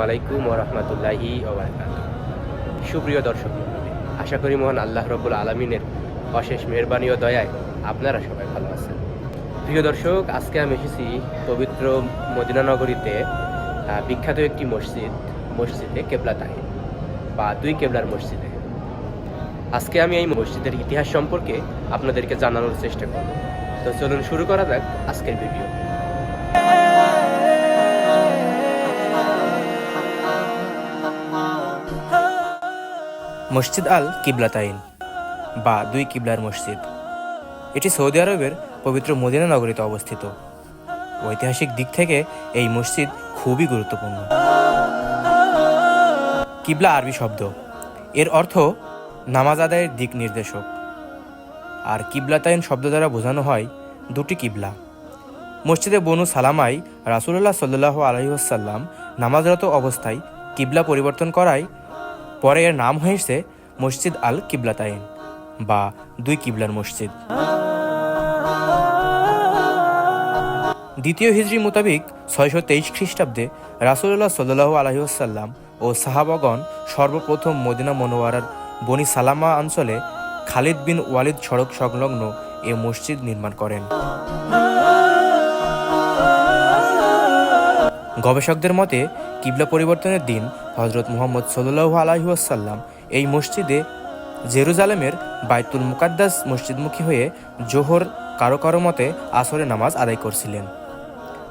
আলাইকুম ও রহমতুল্লাহি সুপ্রিয় দর্শক আশা করি মহান আল্লাহ রব্বুল আলমিনের অশেষ মেহরবানি ও দয়ায় আপনারা সবাই ভালো আছেন। প্রিয় দর্শক আজকে আমি এসেছি পবিত্র মদিনা নগরীতে আহ, বিখ্যাত একটি মসজিদ মসজিদে কেবলা তাহিন বা দুই কেবলার মসজিদে। আজকে আমি এই মসজিদের ইতিহাস সম্পর্কে আপনাদেরকে জানানোর চেষ্টা করব। তো চলুন শুরু করা যাক আজকের ভিডিও। মসজিদ আল কিবলাতাইন, বা দুই কিবলার মসজিদ। এটি সৌদি আরবের পবিত্র মদিনা নগরীতে অবস্থিত। ঐতিহাসিক দিক থেকে এই মসজিদ খুবই গুরুত্বপূর্ণ। কিবলা আরবি শব্দ। এর অর্থ নামাজ আদায়ের দিক নির্দেশক। আর কিবলাতাইন শব্দ দ্বারা বোঝানো হয় দুটি কিবলা। মসজিদে বনু সালামাই রাসুল্লাহ সাল্লাহ আলহিহাসাল্লাম নামাজরত অবস্থায় কিবলা পরিবর্তন করায় পরে এর নাম হয়েছে মসজিদ আল কিবলাতাইন, বা দুই কিবলার মসজিদ। দ্বিতীয় হিজরি মোতাবিক ছয়শো তেইশ খ্রিস্টাব্দে রাসুল্লাহ সাল্লাহ আলহিহাসাল্লাম ও সাহাবাগণ সর্বপ্রথম মদিনা মনোয়ারার বনি সালামা অঞ্চলে খালিদ বিন ওয়ালিদ সড়ক সংলগ্ন এ মসজিদ নির্মাণ করেন। গবেষকদের মতে, কিবলা পরিবর্তনের দিন হজরত মুহাম্মদ সাল্লাহ আলাইসাল্লাম এই মসজিদে জেরুজালেমের বাইতুল মুকাদ্দাস মসজিদমুখী হয়ে জোহর কারও কারও মতে আসরে নামাজ আদায় করছিলেন।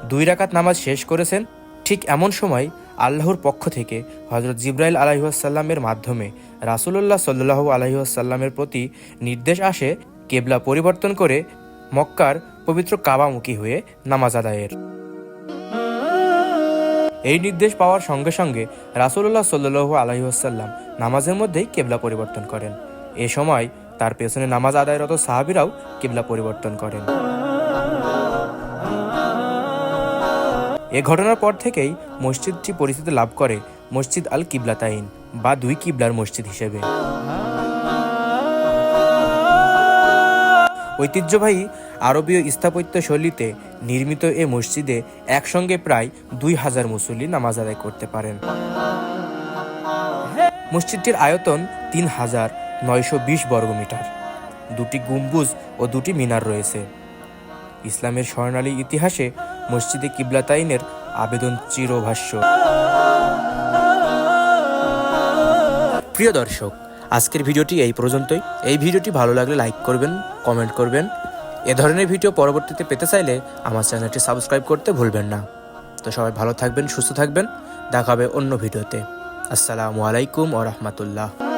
দুই রাকাত নামাজ শেষ করেছেন ঠিক এমন সময় আল্লাহর পক্ষ থেকে হজরত জিব্রাইল আলাইসাল্লামের মাধ্যমে রাসুলুল্লাহ সাল্লাহ আলহিহাসাল্লামের প্রতি নির্দেশ আসে কেবলা পরিবর্তন করে মক্কার পবিত্র কাবামুখী হয়ে নামাজ আদায়ের। এই নির্দেশ পাওয়ার সঙ্গে সঙ্গে রাসুল্লাহ সাল্লু আলহিহাসাল্লাম নামাজের মধ্যেই কেবলা পরিবর্তন করেন। এ সময় তার পেছনে নামাজ আদায়রত সাহাবিরাও কেবলা পরিবর্তন করেন। এ ঘটনার পর থেকেই মসজিদটি পরিচিতি লাভ করে মসজিদ আল কিবলাতাইন বা দুই কিবলার মসজিদ হিসেবে। ঐতিহ্যবাহী আরবীয় স্থাপত্য শৈলীতে নির্মিত এ মসজিদে একসঙ্গে প্রায় দুই হাজার মুসল্লি নামাজ আদায় করতে পারেন। মসজিদটির আয়তন তিন হাজার নয়শো বিশ বর্গমিটার দুটি গম্বুজ ও দুটি মিনার রয়েছে। ইসলামের স্বর্ণালী ইতিহাসে মসজিদে কিবলাতাইনের আবেদন চিরভাষ্য। প্রিয় দর্শক, আজকের ভিডিওটি এই পর্যন্তই। এই ভিডিওটি ভালো লাগলে লাইক করবেন, কমেন্ট করবেন। এ ধরনের ভিডিও পরবর্তীতে পেতে চাইলে আমার চ্যানেলটি সাবস্ক্রাইব করতে ভুলবেন না। তো সবাই ভালো থাকবেন, সুস্থ থাকবেন। দেখা হবে অন্য ভিডিওতে। আসসালামু আলাইকুম ও রহমতুল্লাহ।